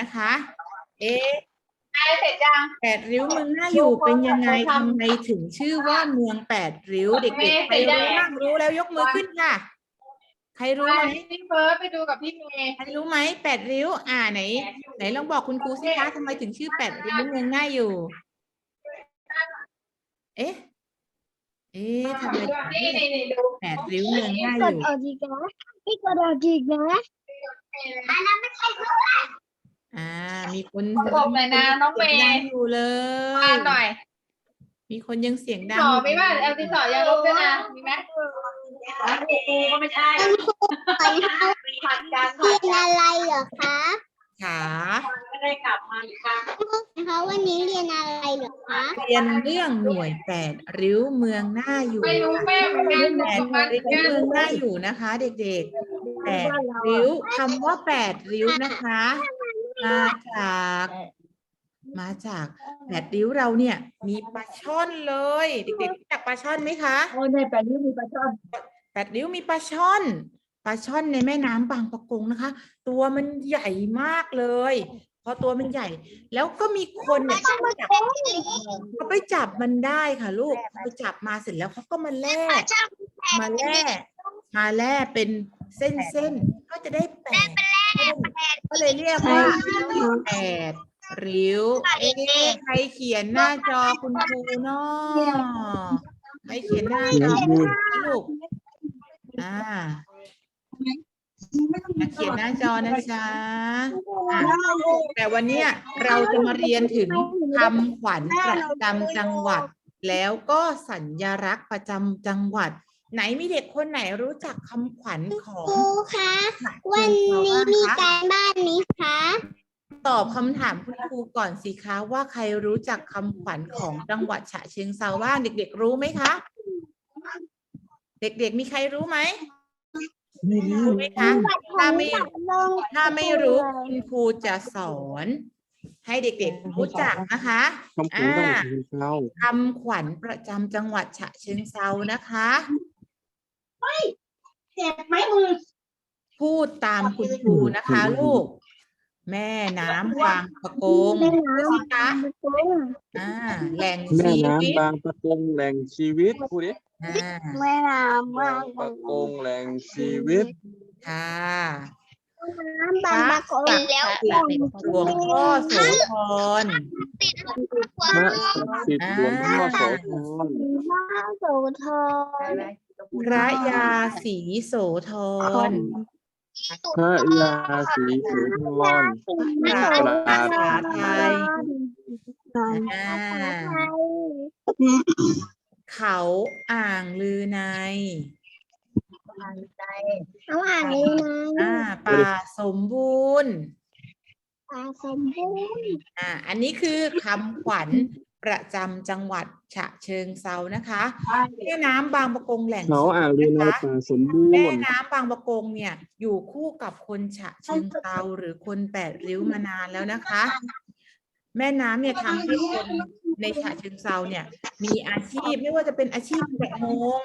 นะคะ เอ๊ะได้เสร็จยังแปดริ้วเมืองน่าอยู่เป็นยังไงทำไมถึงชื่อว่าเมืองแปดริ้วเด็กๆใครรู้บ้างรู้แล้วยกมือขึ้นค่ะ ใครรู้ไปไหมพี่เฟิร์สไปดูกับพี่เมย์ใครรู้ไหมแปดริ้ว อ่าไหน ไหนลองบอกคุณครูสิคะทำไมถึงชื่อแปดริ้วเมืองน่าอยู่ เอ๊ะเอ๊ะทำไมถึงนี่ชื่อนี่นี่ดูแปดริ้วเมืองน่าอกดยู่ออกอีกนะพี่กดออกอีกนะอันนั้นไม่ใช่เพื่อน อ่า มีคนบอกหน่อยนะน้องเมสียดัย์อยู่เลอ่ายนหน่อยมีคนยังเสียงดังสออยู่มีบ้างเอลติสอยังลบด้วยนะมีไหมกูก็ไม่ใช่ไปหาผัดกันเรียนอะไรเหรอคะขาไม่ได้กลับมาอีกครั้งนะคะวันนี้เรียนอะไรเหรอคะ เรียนเรื่องหน่วยแปดริ้วเมืองน่าอยู่ไม่รู้แม่เหมือนกันแปดมันริ้วกันเมืองน่าอยู่นะคะ เด็กๆแปดริ้วคำว่าแปดริ้วนะคะ มาจาก มาจากแปดริ้วเราเนี่ย มีปลาช่อนเลยเด็กๆรู้จักปลาช่อนไหมคะโอ้ในแปดริ้วมีปลาช่อนแปดริ้วมีปลาช่อนปลาช่อนในแม่น้ำบางปะกงนะคะ ตัวมันใหญ่มากเลยพอตัวมันใหญ่ แล้วก็มีคนเนี่ยเขาไปจับเขาไปจับมันได้ค่ะ ลูกไปจับมาเสร็จแล้วเขาก็มาแล่มาแล่มาแล่เป็นเส้นเส้นๆก็จะได้แปด เส้นก็เลยเรียกว่าแปดริ้ว เอ๊ะใครเขียนหน้าจอคุณครูเนาะใครเขียนหน้าจอคุณครูลูกอ่าเขียนหน้าจอนะจ๊ะอะแต่วันนี้เราจะมาเรียนถึงคำขวัญประจำจังหวัด แล้วก็สัญลักษณ์ประจำจังหวัด ไหนมีเด็กคนไหนรู้จักคำขวัญของครูคะฉะวัเชินงเทรานี้บ้างมีคะการบ้านนี้คะตอบคำถามคุณครูก่อนสิคะว่าใครรู้จักคำขวัญของจังหวัดฉะเชิงเทราบ้างเด็ก ๆ รู้ไหมคะ เด็กๆมีใครรู้ไหมรู้ไหมคะถ้าไม่ถ้าไม่รู้คุณครูจะสอน ให้เด็กๆรู้จักนะคะคำพูดต้องถึงเราคำขวัญประจำจังหวัดฉะเชิงเทรานะคะ เจ็บไหมมือ พูดตามคุณครูนะคะ ลูก แม่น้ำบางปะกงแม่น้พูดสิคะำอ่าแหล่งแม่ชีวิตน้ำบางประกงแหล่งชีวิตพูดดิอ่าแม่น้ำบางประกงแหล่งชีวิต ค่ะน้ำบางปะกงแล้วหลวงพ่อโสธร พระศักดิ์สิทธิ์หลวงพ่อโสธรบ้าโสธร พระยาศรีโสธรพระยาศรีโสธรพระภาษาไทยอ่าเขาอ่างลือในเอาอ่านเลยนะอ่าป่าสมบูรณ์ปลาสมบูรณ์ อ่า อันนี้คือคำขวัญ ประจำจังหวัดฉะเชิงเซานะคะแม่น้ำบางปะกงแหล่งเขาอ่างเรือในนะคะป่าสมบูแม่รณ์น้ำบางปะกงเนี่ย อยู่คู่กับคนฉะเชิงเซาหรือคนแปดริ้วมานานแล้วนะคะ แม่น้ำเนี่ยทำให้คนในฉะเชิงเซาเนี่ย มีอาชีพไม่ว่าจะเป็นอาชีพประมง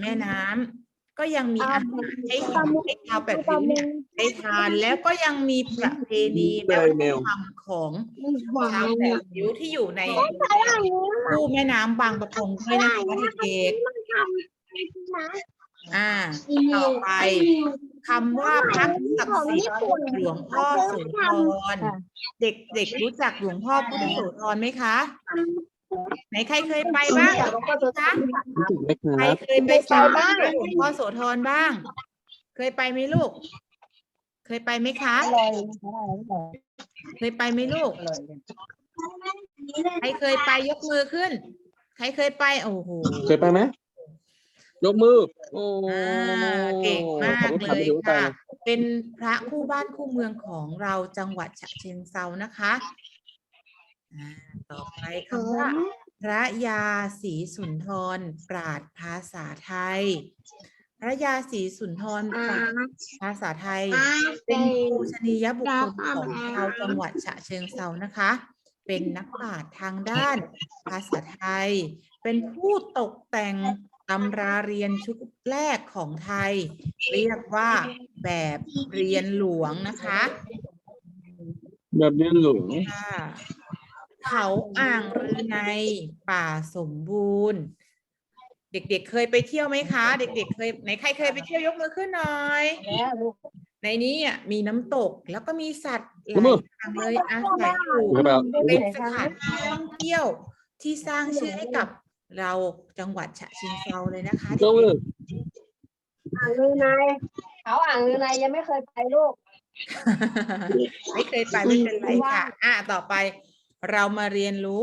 แม่น้ำก็ยังมีอาหารให้กินให้ชาวแปดริ้วเนี่ย ได้ทานแล้วก็ยังมีประเพณีและวัฒนธรรมของหวาชาวนแปดริ้วที่อยู่ในคู่แม่น้ำบางปะกงด้วยนะคะเด็กๆอ่าต่อไปคำว่าพักศักดิ์สิทธิ์หลวงพ่อโสธรเด็กเด็กรู้จักหลวงพ่อพุทธโสธรไหมคะไหนใครเคยไปบ้างคะรู้จักไหมคใครรับเคยไปกราบไหว้หลวงพ่อโสธรบ้าง เคยไปไหมลูก เคยไปไหมคะ เคยไปไหมลูก ใครเคยไปยกมือขึ้น ใครเคยไป โอ้โห เคยไปไหมยกมือ โอ้อ่าเก่งมากขอบคุณเลครับยที่รู้ไปค่ะ เป็นพระคู่บ้านคู่เมืองของเราจังหวัดฉะเชิงเซานะคะอ่าต่อไปคำว่าพระยาศรีสุนทร ปราดภาษาไทย พระยาศรีสุนทรปราดภาษาไทย เป็นปูชนียบุคคลของชาวจังหวัดฉะเชิงเซานะคะ เป็นนักปราชญ์ทางด้านภาษาไทย เป็นผู้ตกแต่งตำราเรียนชุดแรกของไทย เรียกว่าแบบเรียนหลวงนะคะแแบบเรียนหลงค่ะเขาอ่างรือในป่าสมบูรณ์ เด็กๆ เคยไปเที่ยวไหมคะ เด็ก ๆ เคยไหนใครเคยไปเที่ยวยกมือขึ้นหน่อยแล้วลูกในนี้อะมีน้ำตกแล้วก็มีสัตว์หลายอย่างเลยอาศัยอยู่แบบเป็นสถานที่ท่องเที่ยวที่สร้างชื่อให้กับเราจังหวัดฉะเชิงเทราเลยนะคะก็เลยอ่างลือในเขาอ่างลือในยังไม่เคยไปลูก ไม่เคยไปไม่เป็นไรค่ะ อะ ต่อไป เรามาเรียนรู้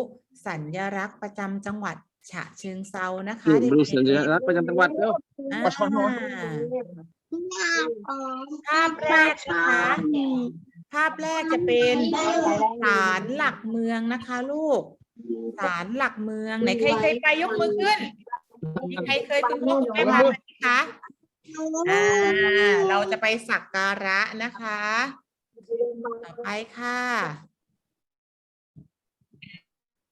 สัญลักษณ์ประจำจังหวัด ฉะเชิงเซานะคะดูสัญลักษณ์ประจำจังหวัดแล้วอ่าประชาชนภาพแรกนะคะภาพแรกจะเป็นศาลหลักเมืองนะคะ ลูกศาลหลักเมืองไหนใครเคยไปยกมือขึ้นมีใครเคยคุณพ่อคุณแม่มาไหมคะอ่าเราจะไปสักการะนะคะ ต่อไปค่ะ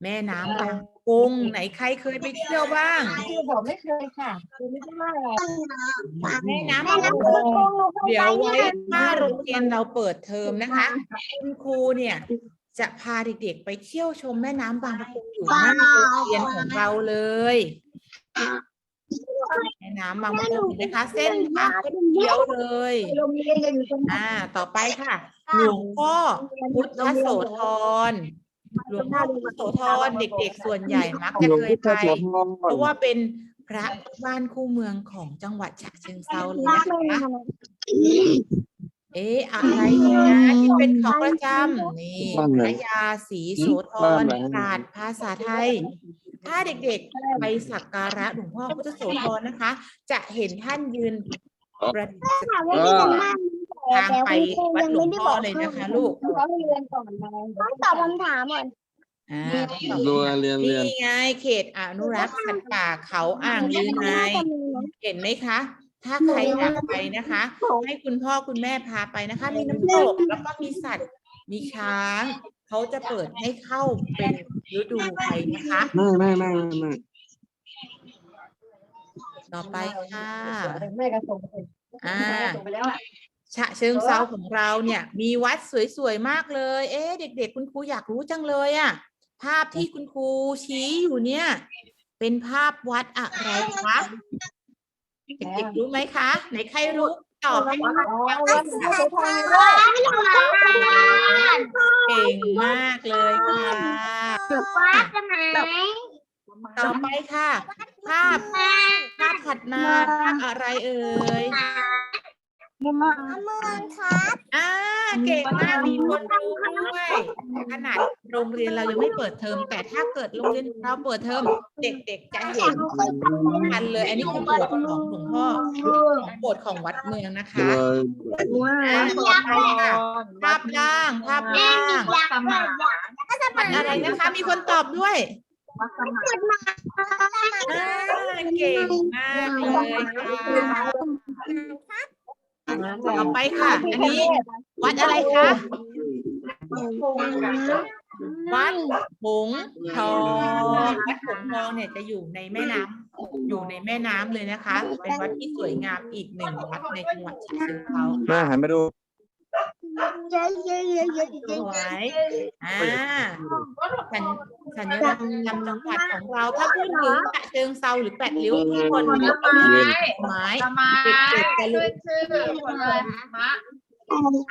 แม่น้ำบางกงไหนใครเคยไปเที่ยวบ้างคือผมไม่เคยค่ะคือไม่ใช่ว่าอะไรแม่น้ำบางกงเดี๋ยวไว้ถ้าโรงเรียนเราเปิดเทอมนะคะคุณครูเนี่ยจะพาเด็กๆไปเที่ยวชมแม่น้ำบางประกงอยู่หน้าโรงเรียนของเราเลยแม่น้ำบางประกงเห็นไหมคะ เส้นทางเขียวๆเลยโรงเรียนจะอยู่ตรงไหนอ่า ต่อไปค่ะหลวงพ่อพุทธโสธร หลวงพ่อพุทธโสธรเด็กๆ ส่วนใหญ่มักจะหลวงเคยพ่อไปโสธเพราะรว่าเป็นพระบ้านคู่เมืองของจังหวัดฉะเชิงเทราเลยนะคะเอ๊ะอะไรนะที่เป็นของประจำนี่พระยาศรีโสธรศาสตร์ภาษาไทย ถ้าเด็กๆ ไปสักการะหลวงพ่อพุทธโสธรนะคะ จะเห็นท่านยืนประดิษฐาน ทางไปวัดหลวงพ่อเลยนะคะลูกเขาให้เรียนก่อนไงต้องตอบคำถามก่อนอ่าดูเรียนเรียนนี่ไงเขตอนุรักษ์สัตว์ป่าเขาอ่างลือในเห็นไหมคะ ถ้าใครอยากไปนะคะ ให้คุณพ่อคุณแม่พาไปนะคะ มีน้ำตกแล้วก็มีสัตว์มีช้างเขาจะเปิดให้เข้าเป็นฤดูไปนะคะไม่ไม่ไม่ไม่ไม่ต่อไปค่ะแม่กระส่งไปอ่า แม่ส่งไปแล้วอะฉะเชิงเซาของเราเนี่ย มีวัดสวยๆมากเลย เอ๊ะเด็ก ๆ คุณครูอยากรู้จังเลยอะภาพที่คุณครูชี้อยู่เนี่ย เป็นภาพวัดอะไรคะเด็กๆรู้ไหมคะไหนใครรู้ตอบให้อ๋อวัดวัวัดดสุโขทัยด้วยเก่งมากเลยค่ะวัดจะไหนต่อไปค่ะ ภาพภาพถัดมาภาพอะไรเอ่ย เมืองครับอ่าเก่งมากมีคนรู้ด้วยขนาดโรงเรียนเรายังไม่เปิดเทอม แต่ถ้าเกิดโรงเรียนเราเปิดเทอม เด็กๆจะเห็นทันเลย อันนี้คือโบสถ์ของหลวงพ่อโบสถ์ของวัดเมืองนะคะเลยอ่าต่อไปค่ะภาพล่างภาพล่างวัดสมานวัดอะไรนะคะ มีคนตอบด้วยวัดสมานอ่าเก่งมากเลยค่ะ ต่อไปค่ะ อันนี้ วัดอะไรคะ วัดหงส์ทองวัดหงส์ทองเนี่ยจะอยู่ในแม่น้ำอยู่ในแม่น้ำเลยนะคะ เป็นวัดที่สวยงามอีกหนึ่งวัดในจังหวัดฉะเชิงเทราแม่ค่ะหันไปดู สวยอ่าสัญสัญลักษณ์ประจำจังหวัดของเรา ถ้าพูดถึงฉะเชิงเซาหรือแปดริ้วทุกคนนึกถึงไม้สมานเด็กๆจะช่รู้วยชื่อคนเลยมะ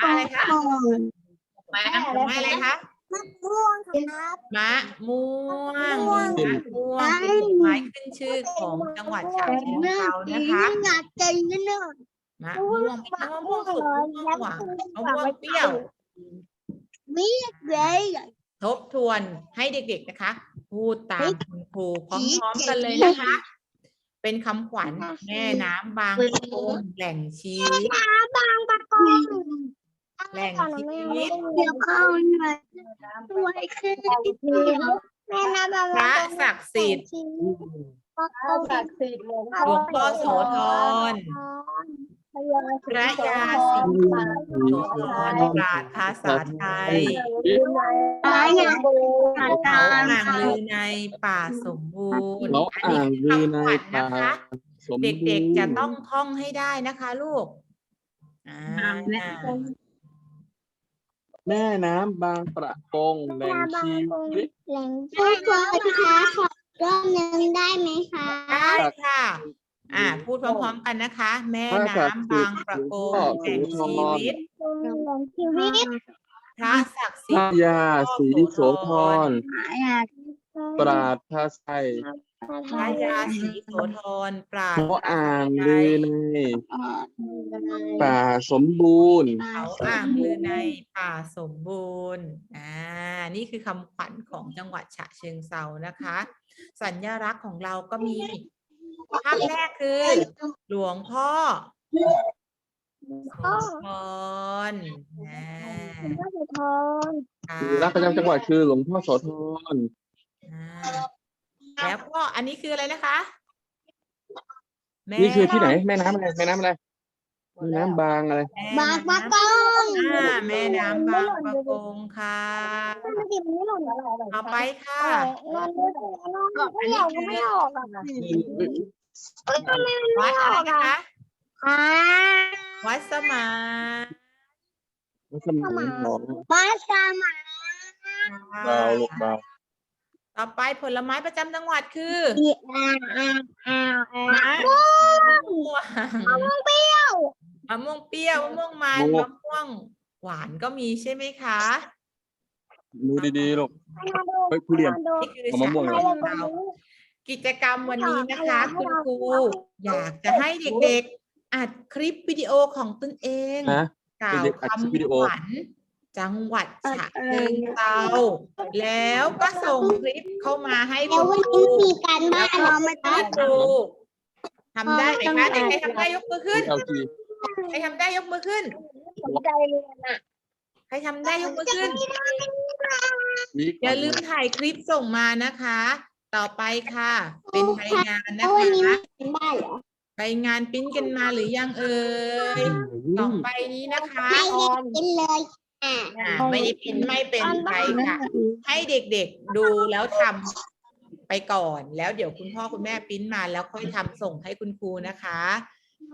อะไรคะแม่ไม้อะไรคะม่วงครับมะม่วงมะม่วงเป็นดอกไม้ขึ้นชื่อของจังหวัดฉะเชิงเทรานะคะ อยากกินนิดนึงมะม่วงมีทั้งมะม่วงสุกมะม่วงหวานมะม่วงเปรี้ยวมีเลยทบทวนให้เด็กๆนะคะ พูดตามคุณครูพร้อมๆกันเลยนะคะ เป็นคำขวัญแม่น้ำบางประกงแหล่งชีวิตบางปะกงแหล่งชีวิตเดี๋ยวเข้าหน่อยด้วยขึ้นแม่น้ำบางพระศักดิ์สิทธิ์ข้าวศักดิ์สิทธิ์หลวงหลวงพ่อโสธร พระยาศรีโสธรปราดภาษาไทยตายเนี่ยเขาอ่างลือในป่าสมบูรณ์ อันอ่านี้งคือคำในขวัญป่านะคะสมบูรณ์เด็กๆจะต้องท่องให้ได้นะคะลูกอ่าแม่น้ำบางประกงแหล่งชีวิตแหล่งผู้เกิดคะขอรอบหนึ่งได้ไหมคะ ได้ค่ะ อ่า พูดพร้อมๆกันนะคะ แม่น้ำบางประกงแห่งชีวิตแหล่งชีวิตพระศักดิ์สิพทระธิ์ยาศรีโสธรอยากปราดพระไทยพระยาศรีโสธรปราด เขาอ่างใจลือในป่าสมบูรณ์ เขาอ่างลือในป่าสมบูรณ์ อ่า นี่คือคำขวัญของจังหวัดฉะเชิงเซานะคะ สัญลักษณ์ของเราก็มี ภาพแรกคือ หลวงพ่อโสธรอ่าก็จะทนค่ะ รักประจำจังหวัดคือหลวงพ่อโสธรอ่าแล้วก็อันนี้คืออะไรนะคะแม่นี่คือที่ไหนแม่น้ำอะไรแม่น้ำอะไร แม่น้ำบางอะไรแม่บางปะน้ำกงอ่าแม่น้ำบางประกงค่ะไม่ติดไม่หล่นอะไรต่อไปค่ะนอนไม่หล่นนอนไม่หล่นก็ไม่ออกอะวัดอะไรนะคะอ่าวัดสมานสมัยหนองบ้านสามาเบาลูกเบาต่อไปผลไม้ประจำจังหวัดคืออีอาอาอาอามะม่วงมะม่วงเปรี้ยว มะม่วงเปรี้ยวมะม่วงมันมะม่วงหวานก็มีใช่ไหมคะดูดีๆลูกเฮ้ยทุเรียน นี่คือเอามะม่วงฉะเหรอเชิงเทรากิจกรรมวันนี้นะคะ คุณครูอยากจะให้เด็กๆ อัดคลิปวิดีโอของตนเองนะ กล่าวเด็กๆอัดคลิปวิดีคำโอขวัญจังหวัดฉะเชิงเทราแล้วก็ส่งคลิปเข้ามาให้แล้วคุณวันครู นี้มีการบ้านเราไม่ต้อให้งครูทำได้ไหมคะเด็กใครทำได้ยกมือขึ้น เอลที ใครทำได้ยกมือขึ้น สนใจเรียนอะใครทำได้ยกมือขึ้นมีอย่าลืมถ่ายคลิปส่งมานะคะ ต่อไปค่ะ เป็นใบงานแล้นะววันนี้คะมีการบ้านเหรอใบงานปริ้นกันมาหรือยังเอ่ยสองใบนี้นะคะไม่ได้กินเลยอะอ่าไม่ได้ปริ้นไม่เป็นไรค่ะ ให้เด็กๆดูแล้วทำไปก่อน แล้วเดี๋ยวคุณพ่อคุณแม่ปริ้นมาแล้วค่อยทำส่งให้คุณครูนะคะ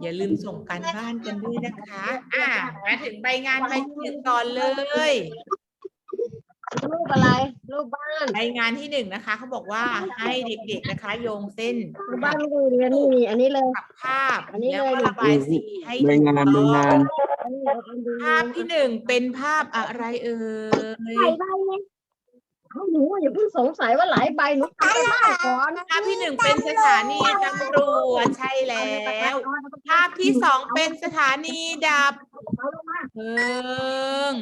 อย่าลืมส่งการบ้านกันด้วยนะคะ อ่ามาถึงใบงานใบที่หนึ่งก่อนเลย รูปอะไร รูปบ้านใบงานที่หนึ่งนะคะเขาบอกว่าให้เด็กๆนะคะ โยงเส้นรูปบ้านไม่ดูเรียนนี่ อันนี้เลย กับภาพอันนี้แล้วเลย ก็ระบายสีให้ใบงานใบงาน อันนี้เลยอันดูภาพที่หนึ่งเป็นภาพอะไรเอ่ยหลายใบเนี่ย หนูอย่าเพิ่งสงสัยว่าหลายใบหนูไปบ้านก่อนภาพที่หนึ่งเป็นสถานีตำรวจใช่แล้วภาพที่สองเป็นสถานีดับเพลิง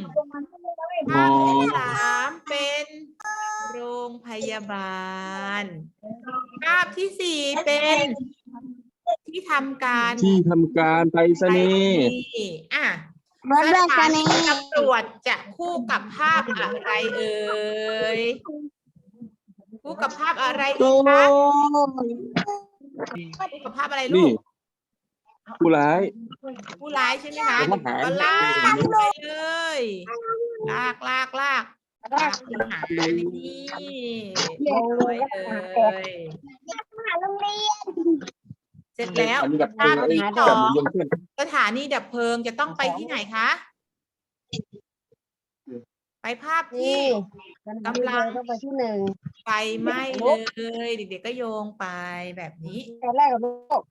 ภาพที่สามเป็นโรงพยาบาล ภาพที่สี่เป็นที่ทำการที่ทำการไปรษณีย์อะ รถสเบรกถากันนีนี่ตำรวจจะคู่กับภาพอะไรเอ่ย คู่กับภาพอะไรดีคะคู่กับภาพอะไรลูนี่ก ผู้ร้าย ผู้ร้ายใช่ไหมคะทหารก็ลากไปเลยลากลากลากลากทหารนี่โอ้ยเอ้ยโรงเรียน เสร็จแล้วอันนี้ดับเพลิงภาพที่ไอ้สจัอบงยงเส้นสถานีดับเพลิงจะต้องไปที่ไหนคะ ไปภาพที่กำลังต้องไปที่หนึ่งไฟไหม้เลยเด็กๆก็โยงไปแบบนี้แต่แรกกับลูก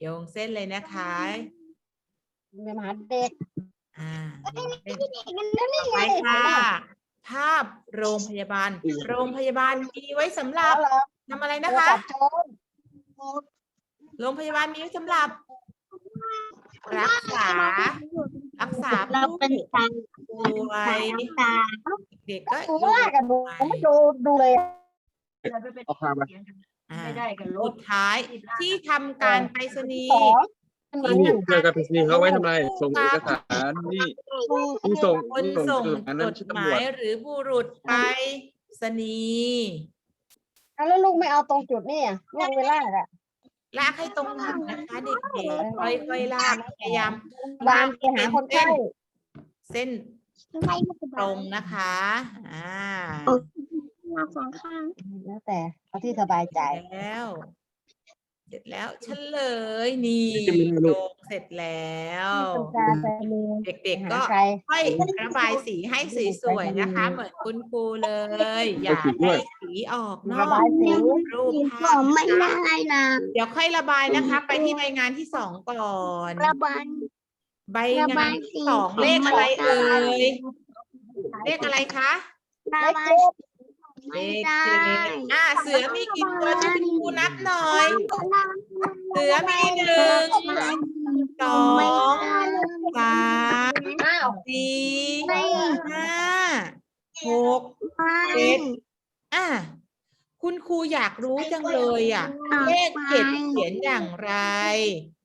โยงเส้นเลยนะคะเรียนมหาเด็กอ่าโยงเส้นไปค่ะภาพโรงพยาบาล โรงพยาบาลมีไว้สำหรับ ทำอะไรนะคะจับโจรโรงพยาบาลมีไว้สำหรับ รักษา รักษาเราผู้เป็นตาป่วย ตาเด็กก็ดูโยว่างกันดูไม่ดูดูเลยเอาพาไปอ่าไม่ได้กันลสุบดท้ายที่ทำการไปรษณีสย์องนี่เจอกับไปรษณีย์เขาไว้ทำไมส่งเอกสารนี่นี่ส่งคนนี่ส่งส่งจดหมายจนั้นดชื่อหตำมารวจยหรือบุรุษไปรษณีย์ แล้วลูกไม่เอาตรงจุดนี่ลูกเวลาอะลากให้ตรงหลังนะคะเด็กๆค่อยๆลากพยายามวางไปหาคนไข้เส้นตรงนะคะ อ่ามาสองข้างแล้วแต่เอาที่สบายใจแล้ว เสร็จแล้วเฉลยนี่จะมีอะไรลูกโยงเสร็จแล้วตาไปเลยเด็กๆก็ใครค่อยระบายสีให้สวยๆนะคะ เหมือนคุณครูเลย อย่าเอาสีด้ให้วยสีออกนอระกบายสีรูปสีภาผพมไม่นะได้คะนะเดี๋ยวค่อยระบายนะคะ ไปที่ใบงานที่สองก่อนระบายใบระงาบานยที่สีสองเลขอะไรเอ่ยเลขอะไรคะระบายสี เลไม่ขได้เจ็ดอ่าเสือมีกี่ตัวที่คุณครูนับหน่อย เสือมีหนึ่งสองสามอ้าวสี่ห้าหกเจ็ดอะคุณครูอยากรู้จังเลยอะ เลขเจ็ดเขียนอย่างไร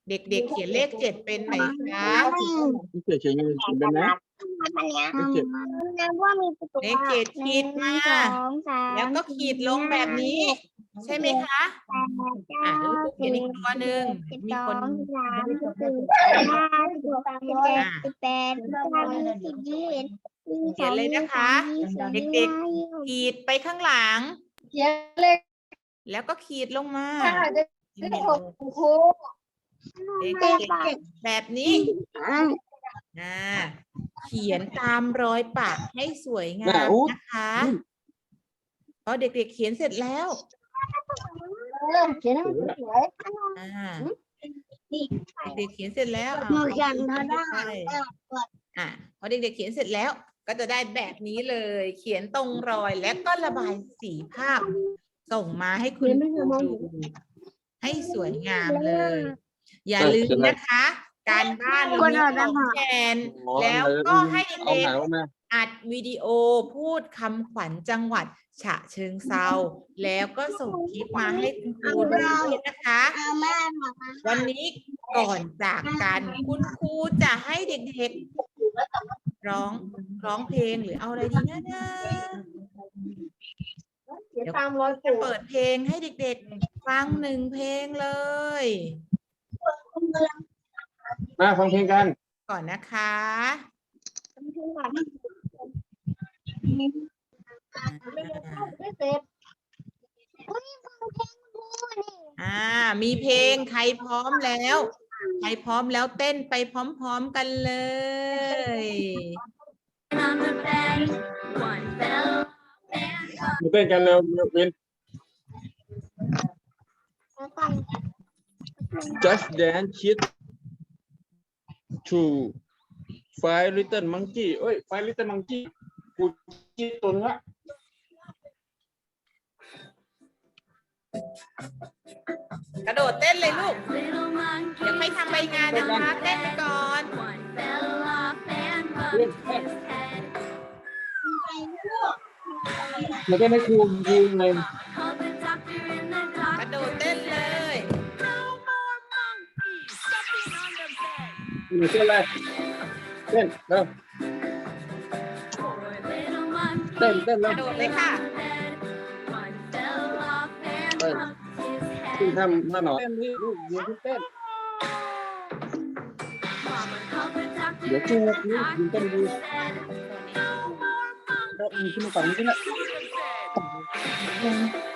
เด็กๆเขียนเลขเจ็ดเป็นไหมคะนี่เฉยเฉยๆเขียนเป็นไหมนับว่ามีประตูเลขเจ็ดขีดมาสองสามแล้วก็ขีดลงแบบนี้ ใช่ไหมคะอะแล้วครูเขียนอีกตัวหนึ่งสิบมีสอคนงสิบสามสิบสี่สิบห้าสิบหกสิบเจ็ดสิบแปดสิบเก้ายี่สิบยี่สิบเอ็ดยี่สิบสองเขียนเลยนะคะยี่สิบสามเด็ยี่กสิบห้ายี่สิบหกขีดไปข้างหลังเขียนเลขแล้วก็ขีดลงมาห้าจะได้หกครูเลขเจ็ดแบบนี้ อะอ่าเขียนตามรอยปากให้สวยงามนะคะพอเด็กๆเขียนเสร็จแล้วเริ่มเขียนให้มันสวยอ่าเด็กๆเขียนเสร็จแล้วอะหนูยันเขาได้ใช่อะพอเด็กๆเขียนเสร็จแล้วก็จะได้แบบนี้เลย เขียนตรงรอยและก็ระบายสีภาพ ส่งมาให้คุณครูดูให้สวยงามเลย อย่าลืมนะคะ การบ้านเรามีของแทนแล้วก็ให้เอาเด็กหายออกมาอัดวิดีโอพูดคำขวัญจังหวัดฉะเชิงเซาแล้วก็ส่งคลิปมาให้คุณครูดูด้วยนะคะเอาแม่มาวันนี้ก่อนจากกันคุณครูจะให้เด็กๆร้องร้องเพลงหรือเอาอะไรดีนะนะเขียนตามรอยจะปู่เปิดเพลงให้เด็กๆฟังหนึ่งเพลงเลย มาฟังเพลงกัน ก่อนนะคะไม่เสร็จอ่า มีเพลงใครพร้อมแล้ว ใครพร้อมแล้วเต้นไปพร้อมๆกันเลยมาเต้นกันเร็วเวิน just dance shit to five little monkey เอ้ย five little monkey กูคิดตัวนึงละกระโดดเต้นเลยลูก เดี๋ยวค่อยทำใบงานนะคะเต้นไปก่อนเล่นแค่มาเต้นให้ครูครูเลย หนูเต้นอะไรเต้นเร็วเต้นเต้นกเร็วระโดดเลยค่ะขึ้นทำท่าหนอเต้นที่ลูกยืนที่เต้น เดี๋ยวจูนี่ยืนเต้นดูแล้วมีขึ้นมาฝั่งนี้ก็ได้ด่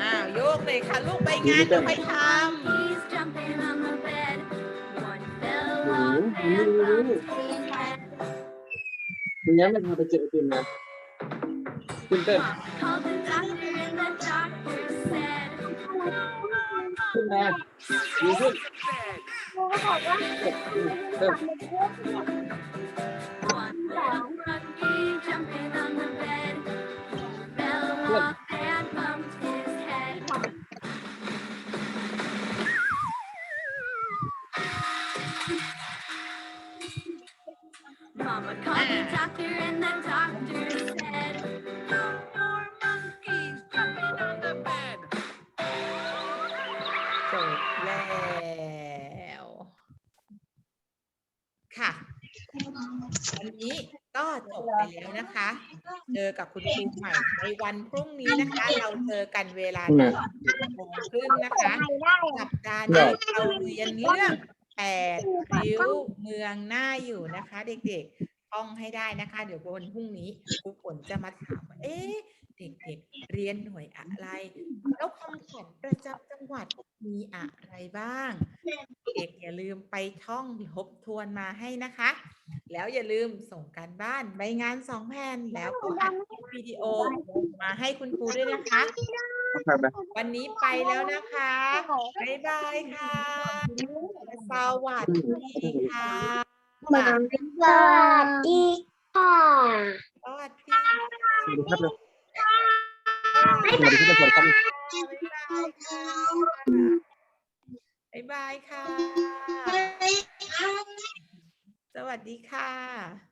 อ้าวโยกเลยค่ะลูกใบงานก็ไปท Monkeys jumping on the bed. One fell หนู off นี่ and นี่ bumped his head. คุณย้ำไม่พาไปเจอไอติมนะขึ้นเต้น Called the doctor and the doctor said, No more ขึ้นมายืนขึ้น monkeys. เต้น Mama called the doctor and the doctor said, No more monkeys jumping on the bed. ำจบแล้วค่ะวันนี้ก็จบไปแล้วนะคะ เจอกับคุณครูใหม่ในวันพรุ่งนี้นะคะ เราเจอกันเวลาหนึ่งโมงครึ่งนะคะสัปดาห์นี้เราเรียนเรื่อง แปดริ้วเมืองหน้าอยู่นะคะ เด็กๆท่องให้ได้นะคะ เดี๋ยววันพรุ่งนี้ครูฝนจะมาถามว่าเอ๊ะเด็กๆเรียนหน่วยอะไร แล้วคำขวัญประจำจังหวัดมีอะไรบ้าง เด็กอย่าลืมไปท่องทบทวนมาให้นะคะ แล้วอย่าลืมส่งการบ้านใบงานสองแผ่นแล้วก็อัดคลิปวิดีโอมาให้คุณครูด้วยนะคะ วันนี้ไปแล้วนะคะ บ๊ายบายค่ะ สวัสดีค่ะสวัสดีค่ะสวัสดีค่ะสวัสดีครับเลยสวัสดีครับสวัสดีครับบ๊ายบายค่ะ สวัสดีค่ะ